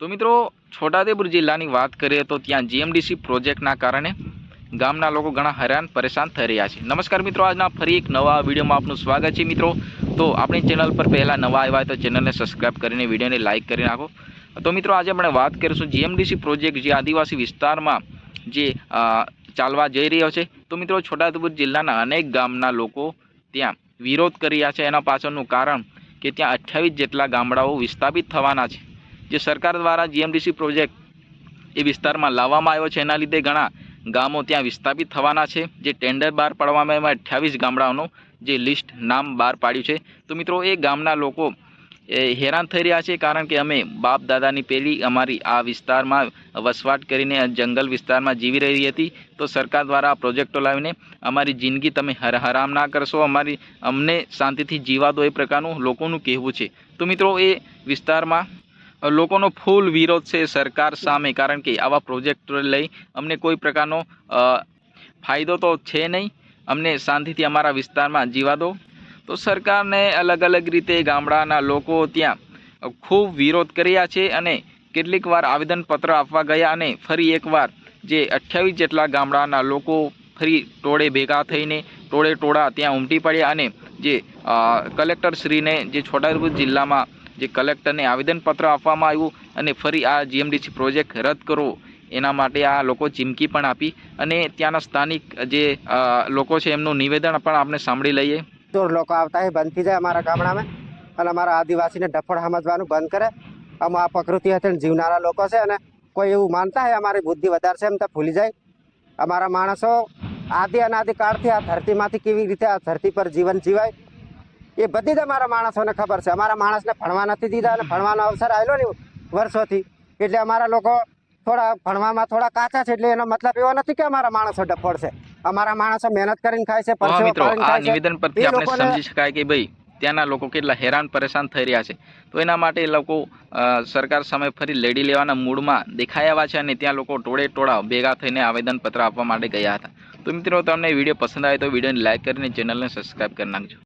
તો મિત્રો છોટાદેપુર જિલ્લાની વાત કરીએ તો ત્યાં જીએમડીસી પ્રોજેક્ટના કારણે ગામના લોકો ઘણા હેરાન, પરેશાન થઈ રહ્યા છે. નમસ્કાર મિત્રો, આજના ફરી એક નવા વિડીયોમાં આપનું સ્વાગત છે મિત્રો. તો આપણી ચેનલ પર પહેલાં નવા આવ્યા તો ચેનલને સબસ્ક્રાઇબ કરીને વિડીયોને લાઇક કરી નાખો. તો મિત્રો, આજે આપણે વાત કરીશું જીએમડીસી પ્રોજેક્ટ જે આદિવાસી વિસ્તારમાં જે ચાલવા જઈ રહ્યો છે. તો મિત્રો, છોટાઉદેપુર જિલ્લાના અનેક ગામના લોકો ત્યાં વિરોધ કરી રહ્યા છે. એના પાછળનું કારણ કે ત્યાં અઠ્યાવીસ જેટલા ગામડાઓ વિસ્થાપિત થવાના છે. જે સરકાર દ્વારા જીએમડીસી પ્રોજેક્ટ એ વિસ્તારમાં લાવવામાં આવ્યો છે, એના લીધે ઘણા ગામો ત્યાં વિસ્થાપિત થવાના છે. જે ટેન્ડર બહાર પાડવામાં એમાં અઠ્યાવીસ ગામડાઓનું જે લિસ્ટ નામ બહાર પાડ્યું છે. તો મિત્રો, એ ગામના લોકો હેરાન થઈ રહ્યા છે કારણ કે અમે બાપ દાદાની પેઢી અમારી આ વિસ્તારમાં વસવાટ કરીને જંગલ વિસ્તારમાં જીવી રહી હતી. તો સરકાર દ્વારા આ પ્રોજેક્ટો લાવીને અમારી જિંદગી તમે હર હરામ ના કરશો. અમારી અમને શાંતિથી જીવા દો એ પ્રકારનું લોકોનું કહેવું છે. તો મિત્રો, એ વિસ્તારમાં લોકોનો ફૂલ વિરોધ છે સરકાર સામે, કારણ કે આવા પ્રોજેક્ટ લઈ અમને કોઈ પ્રકારનો ફાયદો તો છે નહીં. અમને શાંતિથી અમારા વિસ્તારમાં જીવા દો. તો સરકારને અલગ અલગ રીતે ગામડાના લોકો ત્યાં ખૂબ વિરોધ કર્યા છે અને કેટલીક વાર આવેદનપત્ર આપવા ગયા અને ફરી એકવાર જે અઠ્યાવીસ જેટલા ગામડાના લોકો ફરી ટોળે ભેગા થઈને, ટોળે ટોળા ત્યાં ઉમટી પડ્યા અને જે કલેક્ટરશ્રીને જે છોટાઉદેપુર જિલ્લામાં જે કલેક્ટરને આવેદનપત્ર આપવામાં આવ્યું અને ફરી આ જીએમડીસી પ્રોજેક્ટ રદ કરો એના માટે આ લોકો ચીમકી પણ આપી અને ત્યાંના સ્થાનિક જે લોકો છે એમનું નિવેદન પણ આપણે સાંભળી લઈએ. લોકો આવતા હોય બંધ થઈ જાય અમારા ગામડામાં અને અમારા આદિવાસીને ડફળ સમજવાનું બંધ કરે. આમ આ પ્રકૃતિ હેઠળ જીવનારા લોકો છે અને કોઈ એવું માનતા હોય અમારી બુદ્ધિ વધારશે એમ તો ભૂલી જાય. અમારા માણસો આદિ અનાદિ કાળથી આ ધરતીમાંથી કેવી રીતે આ ધરતી પર જીવન જીવાય? એ બધી જ અમારા માણસોને ખબર છે. અમારા માણસને ભણવા નથી દીધા અને ભણવાનો અવસર આવેલો ને વર્ષોથી. એટલે અમારા લોકો થોડા ભણવામાં થોડા કાચા છે એટલે એનો મતલબ એવો નથી કે અમારા માણસો ડફોડ છે. અમારા માણસો મહેનત કરીને ખાય છે મિત્રો આ નિવેદન પરથી આપણે સમજી શકાય કે ભાઈ ત્યાંના લોકો કેટલા હેરાન પરેશાન થઈ રહ્યા છે. તો એના માટે એ લોકો સરકાર સામે ફરી લડી લેવાના મૂડમાં દેખાયા છે અને ત્યાં લોકો ટોળે ટોળા ભેગા થઈને આવેદનપત્ર આપવા માટે ગયા હતા. તો મિત્રો તમને વીડિયો પસંદ આવે તો વિડીયોને લાઇક કરીને ચેનલને સબસ્ક્રાઈબ કરી નાખજો.